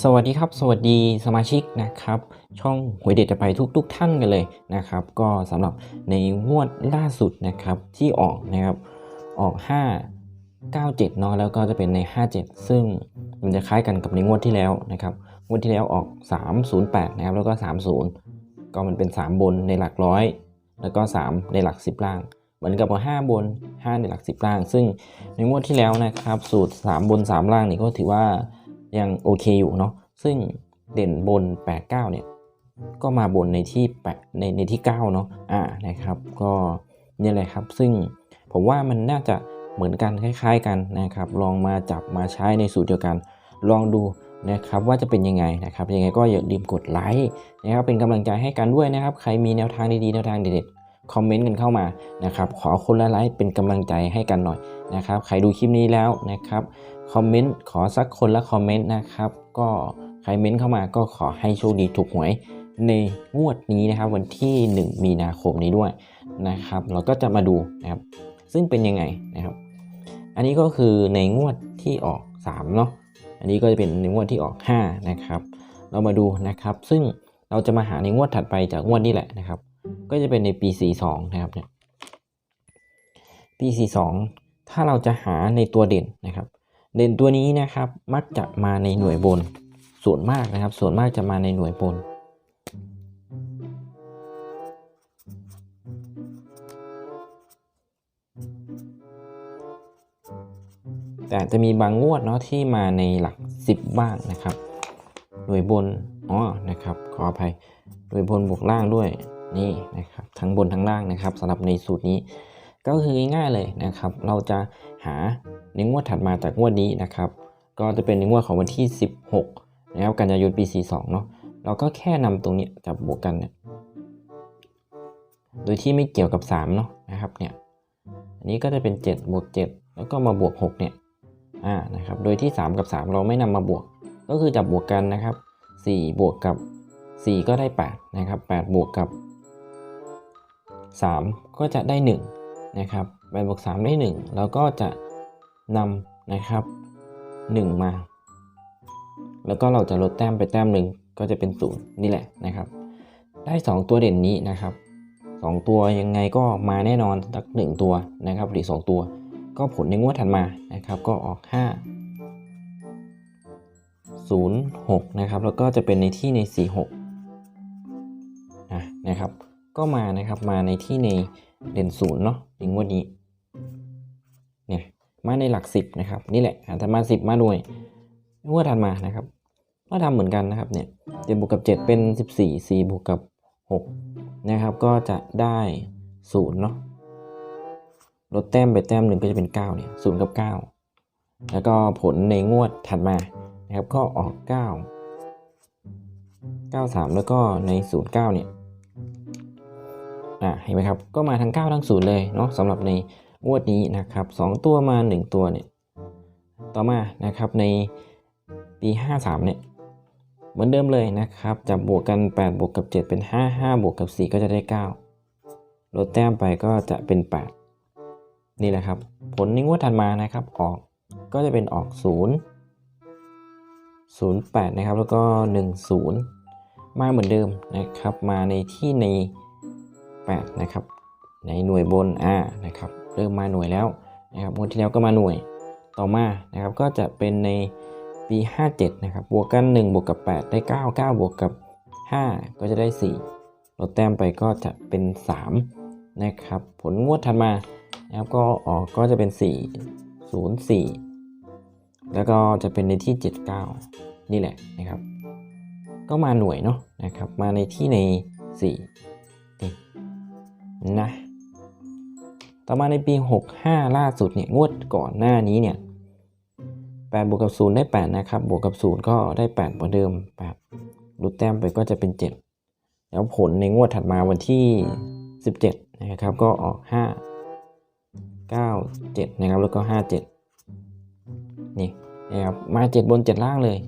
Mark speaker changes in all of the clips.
Speaker 1: สวัสดีครับ สวัสดีสมาชิกนะครับ ช่องหวยเด็ดจะไปทุกๆทท่านกันเลยนะครับ ก็สำหรับในงวดล่าสุดนะครับที่ออกนะครับออก 5 97เนาะแล้วก็จะเป็นใน 57 ซึ่งมันจะคล้ายกันกับในงวดที่แล้วนะครับงวดที่แล้วออก 308นะครับแล้วก็ 30 ก็มันเป็น 3 บนในหลักร้อย แล้วก็ 3 ในหลัก 10 ล่าง เหมือนกับว่า5บน 5 ในหลัก 10 ล่าง ซึ่งในงวดที่แล้วนะครับสูตร 3 บน 3 ล่างนี่ก็ถือว่า ยังโอเคอยู่เนาะซึ่งเด่นบน 89 เนี่ย ก็มาบนในที่8ในในที่ 9 เนาะอ่านะครับ ก็เนี่ยแหละครับ ซึ่งผมว่ามันน่าจะเหมือนกันคล้าย ๆ กันนะครับ ลองมาจับมาใช้ในสูตรเดียวกัน ลองดูนะครับว่าจะเป็นยังไงนะครับ ยังไงก็อย่าลืมกดไลค์นะครับเป็นกำลังใจให้กันด้วยนะครับ ใครมีแนวทางดีๆแนวทางเด็ดๆคอมเมนต์กันเข้ามานะครับ ขอคนละไลค์เป็นกำลังใจให้กันหน่อยนะครับ ใครดูคลิปนี้แล้วนะครับ คอมเมนต์ขอสักคนละคอมเมนต์นะครับ ก็ใครเม้นต์เข้ามาก็ขอให้โชคดีถูกหวยในงวดนี้นะครับ วันที่ 1 มีนาคมนี้ด้วยนะครับ เราก็จะมาดูนะครับ ซึ่งเป็นยังไงนะครับ อันนี้ก็คือในงวดที่ออก3เนาะอันนี้ก็จะเป็นในงวดที่ออก 5 นะครับ เรามาดูนะครับ ซึ่งเราจะมาหาในงวดถัดไปจากงวดนี้แหละนะครับ ก็จะเป็นในปี 42 นะครับเนี่ยปี 42 ถ้าเราจะหาในตัวเด่นนะครับ เด่นตัวนี้นะครับมักจะมาในหน่วยบน ส่วนมากนะครับ ส่วนมากจะมาในหน่วยบน แต่จะมีบางงวดเนาะที่มาในหลัก 10 บ้างนะครับ หน่วยบนอ๋อนะครับ ขออภัยหน่วยบนบวกล่างด้วยนี่นะครับทั้งบนทั้งล่างนะครับสำหรับในสูตรนี้ ก็คือง่ายๆเลยนะครับ เราจะหา ในงวดถัดมาจากงวดนี้นะครับ ก็จะเป็นในงวดของวันที่ 16นะครับกันยายนปี 42 เนาะเราก็แค่นำตรงนี้จับบวกกันเนี่ยโดยที่ไม่เกี่ยวกับ 3 เนาะนะครับเนี่ยอันนี้ก็จะเป็น 7 บวก 7 แล้วก็มาบวก 6 เนี่ยอ่านะครับโดยที่ 3 กับ 3 เราไม่นำมาบวก ก็คือจับบวกกันนะครับ 4 บวกกับ 4 ก็ได้ 8 นะครับ 8 บวกกับ 3 ก็จะได้ 1 นะครับ8บวก 3 ได้ 1 แล้วก็จะ นำนะครับ 1 มา แล้วก็เราจะลดแต้มไปแต้มหนึ่งก็จะเป็น0นี่แหละนะครับ ได้ 2 ตัวเด่นนี้นะครับ 2 ตัวยังไงก็มาแน่นอนสัก1ตัวนะครับหรือ 2 ตัว ก็ผลในงวดถัดมานะครับ ก็ออก 5 0 6นะครับแล้วก็จะเป็นในที่ใน 4 6นะนะครับ ก็มานะครับมาในที่ในเด่นศูนย์เนาะในงวดนี้ มาในหลัก 10 นะครับ นี่แหละอาจจะมา 10 มาด้วยงวดถัดมานะครับ ก็ทำเหมือนกันนะครับเนี่ยเจ็ดบวกกับ 7 เป็น 14 4บวกกับ6นะครับก็จะได้0เนาะลดแต้มไปแต้มหนึ่งก็จะเป็น9เนี่ย0กับ 9 แล้วก็ผลในงวดถัดมานะครับก็ออก 9 93 แล้วก็ใน 09เนี่ยอ่าเห็นไหมครับ ก็มาทั้ง 9 ทั้ง 0 เลยเนาะสำหรับใน งวดนี้นะครับ 2 ตัวมา 1 ตัวเนี่ยต่อมานะครับในปี 53เนี่ยเหมือนเดิมเลยนะครับจับบวกกัน 8 บวกกับ 7 เป็น 5 5 บวกกับ 4 ก็จะได้ 9 ลดแต้มไปก็จะเป็น 8 นี่แหละครับ ผลในงวดถัดมานะครับออกก็จะเป็นออก 0 08 นะครับ แล้วก็ 10 มาเหมือนเดิมนะครับ มาในที่ใน 8 นะครับ ในหน่วยบนอ่านะครับ เริ่มมาหน่วยแล้วนะครับงวดที่แล้วก็มาหน่วยต่อมานะครับก็จะเป็นในปี 57 นะครับบวกกัน 1 บวกกับ 8 ได้ 9 9 บวกกับ 5 ก็จะได้ 4 ลดแต้มไปก็จะเป็น 3 นะครับ ผลงวดถัดมานะครับก็ออกก็จะเป็น 4 0 4 แล้วก็จะเป็นในที่ 79 นี่แหละนะครับ ก็มาหน่วยเนาะนะครับ มาในที่ใน4นี่นะ ต่อมาในปี 65 ล่าสุดเนี่ยงวดก่อนหน้านี้เนี่ย8บวกกับ0ได้ 8 นะครับ บวกกับ 0 ก็ได้ 8 เหมือนเดิม8ลดแต้มไปก็จะเป็น 7 แล้วผลในงวดถัดมาวันที่ 17 นะครับ ก็ออก 5 9 7 นะครับ แล้วก็ 57 นี่นะครับมา 7 บน 7 ล่างเลย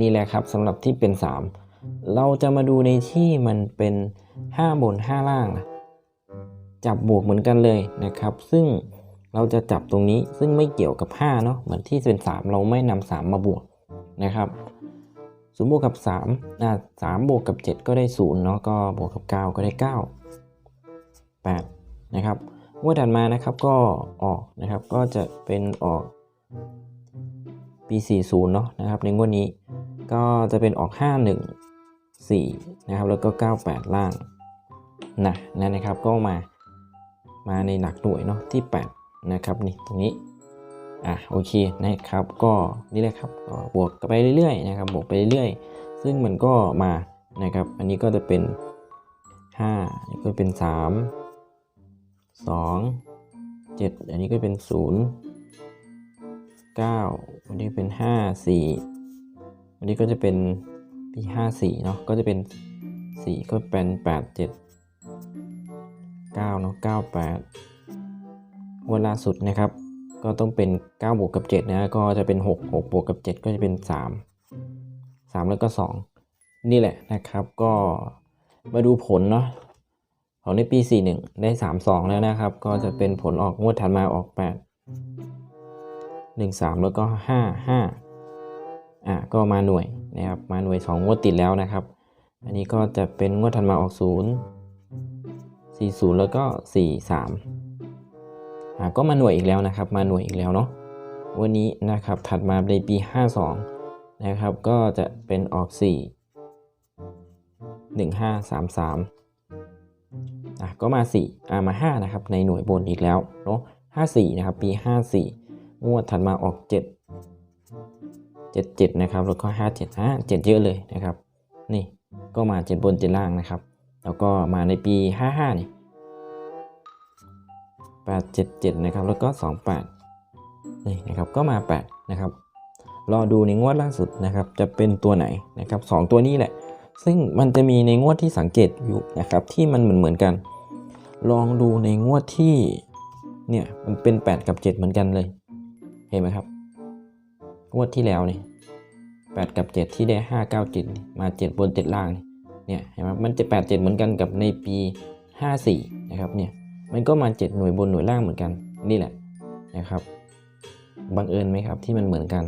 Speaker 1: นี่แหละครับสำหรับที่เป็น 3 เราจะมาดูในที่มันเป็น 5 บน 5 ล่างนะ จับบวกเหมือนกันเลยนะครับ ซึ่งเราจะจับตรงนี้ซึ่งไม่เกี่ยวกับ5เนาะเหมือนที่เป็น 3 เราไม่นำ3มาบวกนะครับศูนย์บวกกับ3นะสามบวกกับ 7 ก็ได้0เนาะก็บวกกับ 9 ก็ได้ 9 8 นะครับงวดถัดมานะครับก็ออกนะครับก็จะเป็นออกปี 40 เนาะนะครับในงวดนี้ก็จะเป็นออก 51 4 นะครับแล้วก็ 98 ล่างนะนะครับก็มา มาในหลักหน่วยเนาะที่ 8 นะครับนี่ตรงนี้อะโอเคนะครับก็นี่แหละครับก็บวกกันไปเรื่อยๆนะครับบวกไปเรื่อยๆ ซึ่งมันก็มานะครับ อันนี้ก็จะเป็น5อันนี้ก็เป็น 3 2 7 อันนี้ก็เป็น 0 9 อันนี้เป็น 5 4 อันนี้ก็จะเป็นปี54เนาะก็จะเป็น 4 ก็เป็น 8 7 9เนาะ98วันล่าสุดนะครับ ก็ต้องเป็น 9 บวกกับ 7 นะก็จะเป็น 6 6 บวกกับ 7 ก็จะเป็น 3 3 แล้วก็ 2 นี่แหละนะครับก็มาดูผลเนาะของในปี 41 ได้ 3 2 แล้วนะครับ ก็จะเป็นผลออกงวดถัดมาออก 8 1 3 แล้วก็ 5 5อะก็มาหน่วยนะครับมาหน่วย 2 งวดติดแล้วนะครับ อันนี้ก็จะเป็นงวดถัดมาออก 0 40 แล้วก็ 43อะก็มาหน่วยอีกแล้วนะครับ มาหน่วยอีกแล้วเนาะวันนี้นะครับถัดมาในปี 52 นะครับ ก็จะเป็นออก 4 1 5 3 3อะก็มา 4 อะมา 5 นะครับ ในหน่วยบนอีกแล้วเนาะ54 นะครับ ปี 54 งวดถัดมาออก 7 77 นะครับ แล้วก็ 57 5 7 เยอะเลยนะครับ นี่ก็มา 7 บน 7 ล่างนะครับ แล้วก็มาในปี 55 นี่ 877 นะครับ แล้วก็ 28 นี่นะครับ ก็มา 8 นะครับ รอดูในงวดล่าสุดนะครับ จะเป็นตัวไหนนะครับสองตัวนี้แหละ ซึ่งมันจะมีในงวดที่สังเกตอยู่นะครับ ที่มันเหมือนเหมือนกัน ลองดูในงวดที่ เนี่ย มันเป็น 8 กับ 7 เหมือนกันเลย เห็นไหมครับ งวดที่แล้วนี่8กับ 7 ที่ได้ 5 9 7 มา 7 บน 7 ล่างนี่ เนี่ยเห็นไหมมันจะ8 7 เหมือนกันกับในปี 54 นะครับเนี่ยมันก็มา 7 หน่วยบนหน่วยล่างเหมือนกันนี่แหละนะครับบังเอิญไหมครับที่มันเหมือนกัน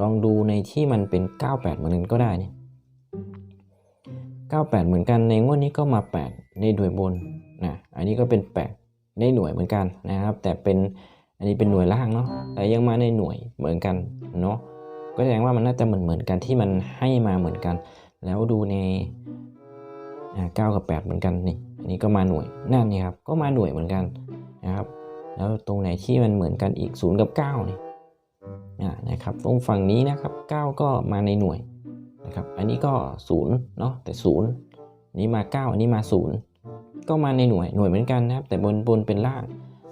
Speaker 1: ลองดูในที่มันเป็น 98 เหมือนกันก็ได้นี่98 เหมือนกันในงวดนี้ก็มา 8 ในหน่วยบนนะอันนี้ก็เป็น 8 ในหน่วยเหมือนกันนะครับ แต่เป็นอันนี้เป็นหน่วยล่างเนาะแต่ยังมาในหน่วยเหมือนกันเนาะก็แสดงว่ามันน่าจะเหมือนเหมือนกันที่มันให้มาเหมือนกัน แล้วดูในอ่า9กับ8 เหมือนกันนี่อันนี้ก็มาหน่วยนั่นนี่ครับก็มาหน่วยเหมือนกันนะครับ แล้วตรงไหนที่มันเหมือนกันอีก 0 กับ9นี่อ่านะครับตรงฝั่งนี้นะครับ 9 ก็มาในหน่วยนะครับอันนี้ก็0เนาะแต่0นนี้มา 9 อันนี้มา 0 ก็มาในหน่วยหน่วยเหมือนกันนะครับ แต่บนบนเป็นล่าง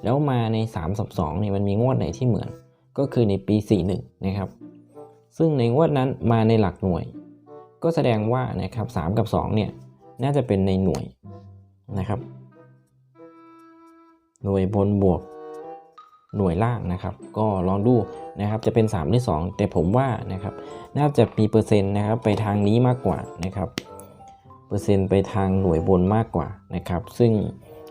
Speaker 1: แล้วมาใน3สับ2เนี่ยมันมีงวดไหนที่เหมือน ก็คือในปี 41 นะครับ ซึ่งในงวดนั้นมาในหลักหน่วย ก็แสดงว่านะครับ3กับ2เนี่ยน่าจะเป็นในหน่วยนะครับ หน่วยบนบวกหน่วยล่างนะครับ ก็ลองดูนะครับจะเป็น 3 หรือ 2 แต่ผมว่านะครับน่าจะมีเปอร์เซ็นต์นะครับไปทางนี้มากกว่านะครับ เปอร์เซ็นต์ไปทางหน่วยบนมากกว่านะครับ ซึ่ง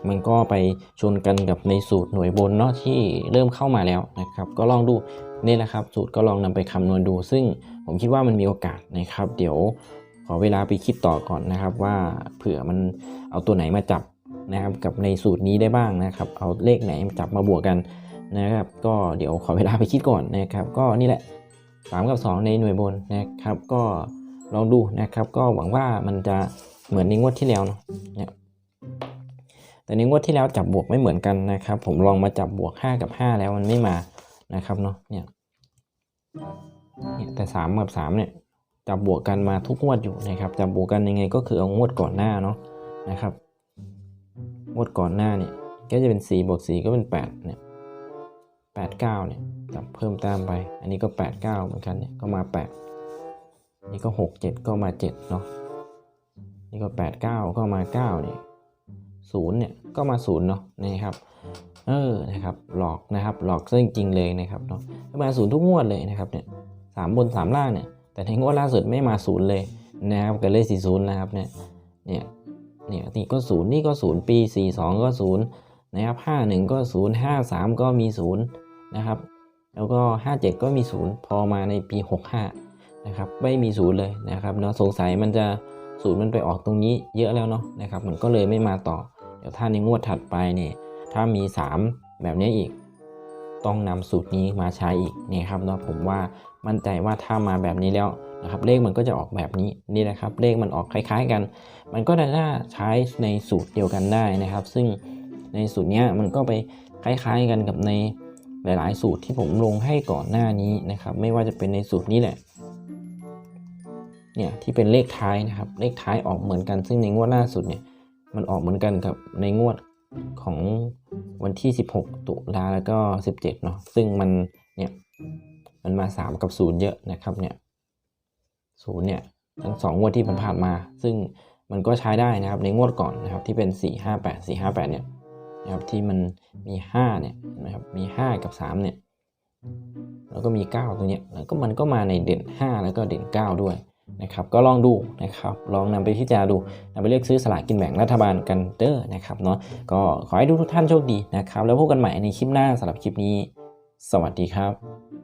Speaker 1: มันก็ไปชนกันกับในสูตรหน่วยบนเนาะที่เริ่มเข้ามาแล้วนะครับ ก็ลองดูนี่แหละครับสูตรก็ลองนำไปคำนวณดู ซึ่งผมคิดว่ามันมีโอกาสนะครับ เดี๋ยวขอเวลาไปคิดต่อก่อนนะครับว่าเผื่อมันเอาตัวไหนมาจับนะครับกับในสูตรนี้ได้บ้างนะครับ เอาเลขไหนมาจับมาบวกกันนะครับ ก็เดี๋ยวขอเวลาไปคิดก่อนนะครับ ก็นี่แหละ 3 กับ 2 ในหน่วยบนนะครับ ก็ลองดูนะครับ ก็หวังว่ามันจะเหมือนในงวดที่แล้วเนาะ แต่ในงวดที่แล้วจับบวกไม่เหมือนกันนะครับ ผมลองมาจับบวก 5 กับ 5 แล้วมันไม่มานะครับเนาะเนี่ยเนี่ยแต่ 3 กับ 3 เนี่ยจับบวกกันมาทุกงวดอยู่นะครับจับบวกกันยังไงก็คือเอางวดก่อนหน้าเนาะนะครับงวดก่อนหน้าเนี่ยก็จะเป็น4บวก4ก็เป็น8เนี่ย8 9เนี่ยจับเพิ่มตามไป อันนี้ก็ 8 9 เหมือนกันเนี่ยก็มา 8 นี่ก็ 6 7 ก็มา 7 เนาะนี่ก็ 8 9 ก็มา 9 เนี่ย 0เนี่ยก็มา0เนาะนี่ครับเออนะครับหลอกนะครับหลอกซะจริงๆเลยนะครับเนาะมา0ทุกงวดเลยนะครับเนี่ยสามบน3ล่างเนี่ยแต่ในงวดล่าสุดไม่มา0เลยนะครับก็เลย40นย์นะครับเนี่ยเนี่ยเนี่ยนี่ก็0นี่ก็0ปี42ก็0นย์นะครับ51ก็0 53ก็มี0นย์นะครับแล้วก็57ก็มี0พอมาในปี65นะครับไม่มี0เลยนะครับเนาะสงสัยมันจะศูนย์มันไปออกตรงนี้เยอะแล้วเนาะนะครับมันก็เลยไม่มาต่อ เดี๋ยวถ้าในงวดถัดไปเนี่ยถ้ามี 3 แบบนี้อีก ต้องนำสูตรนี้มาใช้อีกเนี่ยครับเนาะผมว่ามั่นใจว่าถ้ามาแบบนี้แล้วนะครับเลขมันก็จะออกแบบนี้นี่นะครับเลขมันออกคล้ายๆกัน มันก็จะน่าใช้ในสูตรเดียวกันได้นะครับ ซึ่งในสูตรเนี้ยมันก็ไปคล้ายๆกันกับในหลายๆ สูตรที่ผมลงให้ก่อนหน้านี้นะครับ ไม่ว่าจะเป็นในสูตรนี้แหละเนี่ยที่เป็นเลขท้ายนะครับเลขท้ายออกเหมือนกันซึ่งในงวดล่าสุดเนี่ย มันออกเหมือนกันกับในงวดของวันที่ 16 ตุลาแล้วก็ 17 เนาะซึ่งมันเนี่ยมันมา 3 กับ 0 เยอะนะครับเนี่ย0เนี่ยทั้งสองงวดที่ผ่านมา ซึ่งมันก็ใช้ได้นะครับในงวดก่อนนะครับที่เป็น 4 5 8 4 5 8 เนี่ยนะครับที่มันมี5เนี่ยนะครับมี 5 กับ 3 เนี่ยแล้วก็มี 9ตัวเนี้ยแล้วก็มันก็มาในเด่น 5 แล้วก็เด่น 9 ด้วย นะครับก็ลองดูนะครับลองนำไปพิจารณาดูนำไปเลือกซื้อสลากกินแบ่งรัฐบาลกันเด้อนะครับเนาะก็ขอให้ทุกท่านโชคดีนะครับ แล้วพบกันใหม่ในคลิปหน้าสำหรับคลิปนี้ สวัสดีครับ